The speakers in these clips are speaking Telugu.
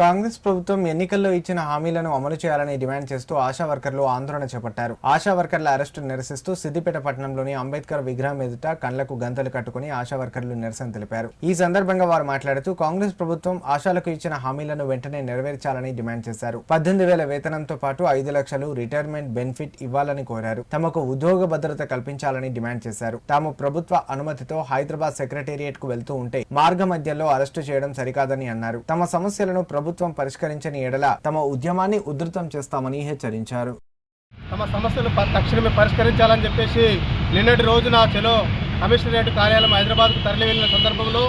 కాంగ్రెస్ ప్రభుత్వం ఎన్నికల్లో ఇచ్చిన హామీలను అమలు చేయాలని డిమాండ్ చేస్తూ ఆశా వర్కర్లు ఆందోళన చేపట్టారు. ఆశా వర్కర్ల అరెస్టు నిరసిస్తూ సిద్దిపేట పట్టణంలోని అంబేద్కర్ విగ్రహం ఎదుట కండ్లకు గంతలు కట్టుకుని ఆశా వర్కర్లు నిరసన తెలిపారు. ఈ సందర్భంగా వారు మాట్లాడుతూ కాంగ్రెస్ ప్రభుత్వం ఆశాలకు ఇచ్చిన హామీలను వెంటనే నెరవేర్చాలని డిమాండ్ చేశారు. పద్దెనిమిది వేల వేతనంతో పాటు ఐదు లక్షలు రిటైర్మెంట్ బెనిఫిట్ ఇవ్వాలని కోరారు. తమకు ఉద్యోగ భద్రత కల్పించాలని డిమాండ్ చేశారు. తాము ప్రభుత్వ అనుమతితో హైదరాబాద్ సెక్రటేరియట్కు వెళ్తూ ఉంటే మార్గ మధ్యలో అరెస్టు చేయడం సరికాదని అన్నారు. తమ సమస్యలను ప్రభుత్వం పరిష్కరించని ఎడల తమ ఉద్యమాన్ని ఉధృతం చేస్తామని హెచ్చరించారు. తమ సమస్యలు తక్షణమే పరిష్కరించాలని చెప్పేసి నిన్నటి రోజున చెలో రెడ్డి కార్యాలయం హైదరాబాద్కు తరలి వెళ్ళిన సందర్భంలో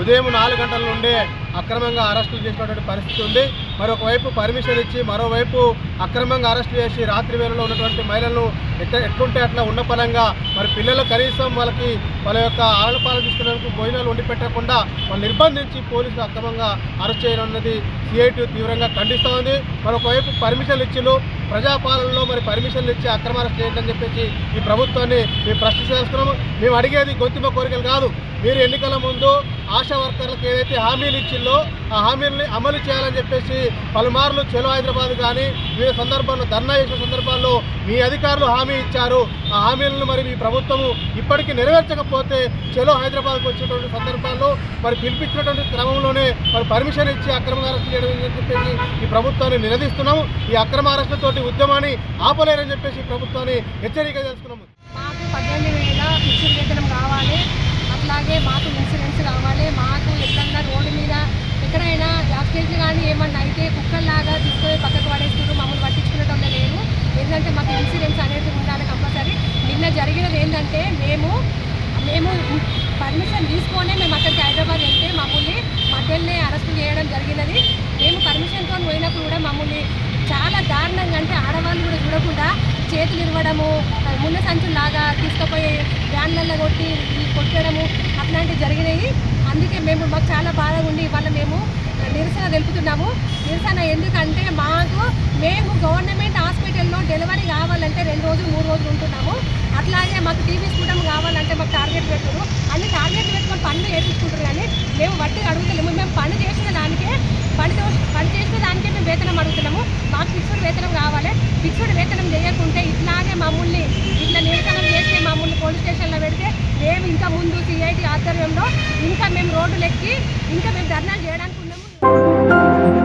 ఉదయం నాలుగు గంటల నుండే అక్రమంగా అరెస్టులు చేసినటువంటి పరిస్థితి ఉంది. మరొకవైపు పర్మిషన్ ఇచ్చి మరోవైపు అక్రమంగా అరెస్ట్ చేసి రాత్రి వేళలో ఉన్నటువంటి మహిళలను ఎట్ట ఎట్లుంటే అట్లా ఉండపలంగా మరి పిల్లలు కనీసం వాళ్ళకి వాళ్ళ యొక్క ఆలపాలు తీసుకునేందుకు భోజనాలు వండి పెట్టకుండా వాళ్ళు నిర్బంధించి పోలీసులు అక్రమంగా అరెస్ట్ చేయడం అన్నది సిఐటి తీవ్రంగా ఖండిస్తూ ఉంది మరొకవైపు పర్మిషన్లు ఇచ్చిలు ప్రజాపాలనలో మరి పర్మిషన్లు ఇచ్చి అక్రమ అరెస్ట్ చేయండి చెప్పేసి ఈ ప్రభుత్వాన్ని మేము ప్రశ్నిస్తున్నాము మేము అడిగేది గొంతుమ కోరికలు కాదు. మీరు ఎన్నికల ముందు ఆశా వర్కర్లకు ఏదైతే హామీలు ఇచ్చిందో ఆ హామీలని అమలు చేయాలని చెప్పేసి పలుమార్లు చెలో హైదరాబాద్ కానీ వివిధ సందర్భాల్లో ధర్నా చేసిన సందర్భాల్లో మీ అధికారులు హామీ ఇచ్చారు. ఆ హామీలను మరి మీ ప్రభుత్వము ఇప్పటికీ నెరవేర్చకపోతే చెలో హైదరాబాద్కు వచ్చేటువంటి సందర్భాల్లో మరి పిలిపించినటువంటి క్రమంలోనే మరి పర్మిషన్ ఇచ్చి అక్రమ అరెస్ట్ చేయడం చెప్పేసి ఈ ప్రభుత్వాన్ని నిలదీస్తున్నాము. ఈ అక్రమ అరెస్టులతోటి ఉద్యమాన్ని ఆపలేరని చెప్పేసి ప్రభుత్వాన్ని హెచ్చరిక చేస్తున్నాము మాకు పద్దెనిమిది వేల ఫిక్స్డ్ వేతనం కావాలి అట్లాగే మాకు ఇన్సూరెన్స్ కావాలి మాకు ఎక్కడన్నా రోడ్డు మీద ఎక్కడైనా కానీ ఏమన్నా అయితే కుక్కల్లాగా తీసుకొని పక్కకు పడేస్తున్నారు. మమ్మల్ని పట్టించుకునేటోళ్ళే లేదు ఏంటంటే మాకు ఇన్సూరెన్స్ అనేది ఉండాలి కంపల్సరీ. నిన్న జరిగినది ఏంటంటే మేము మేము పర్మిషన్ తీసుకొని మేము అక్కడికి హైదరాబాద్ వెళ్తే మమ్మల్ని మధ్యలోనే అరెస్ట్ చేయడం జరిగినది. మేము పర్మిషన్తో పోయినప్పుడు కూడా మమ్మల్ని చాలా దారుణంగా అంటే ఆడవాళ్ళు కూడా చూడకుండా చేతులు ఇవ్వడము ముళ్ళ సంచులాగా తీసుకుపోయి వ్యాన్లలో కొట్టి కొట్టడము అట్లాంటివి జరిగినాయి. అందుకే మేము మాకు చాలా బాధగా ఉండి ఇవాళ మేము నిరసన తెలుపుతున్నాము. నిరసన ఎందుకంటే మాకు మేము గవర్నమెంట్ హాస్పిటల్లో డెలివరీ కావాలంటే రెండు రోజులు మూడు రోజులు ఉంటున్నాము. అట్లాగే మాకు టీవీ స్కూటం కావాలంటే మాకు టార్గెట్ పెట్టురు. అన్ని టార్గెట్ పెట్టుకొని పనులు చేయించుకుంటారు కానీ మేము వట్టి అడుగుతలేము. మేము పని చేసిన దానికే పని పని చేసిన దానికే మేము వేతనం అడుగుతున్నాము మాకు ఫిక్స్డ్ వేతనం కావాలి. ఫిక్స్డ్ వేతనం చేయకుంటే ఆధ్వర్యంలో ఇంకా మేము రోడ్లు ఎక్కి ఇంకా మేము ధర్నాలు చేయడానికి ఉన్నాము.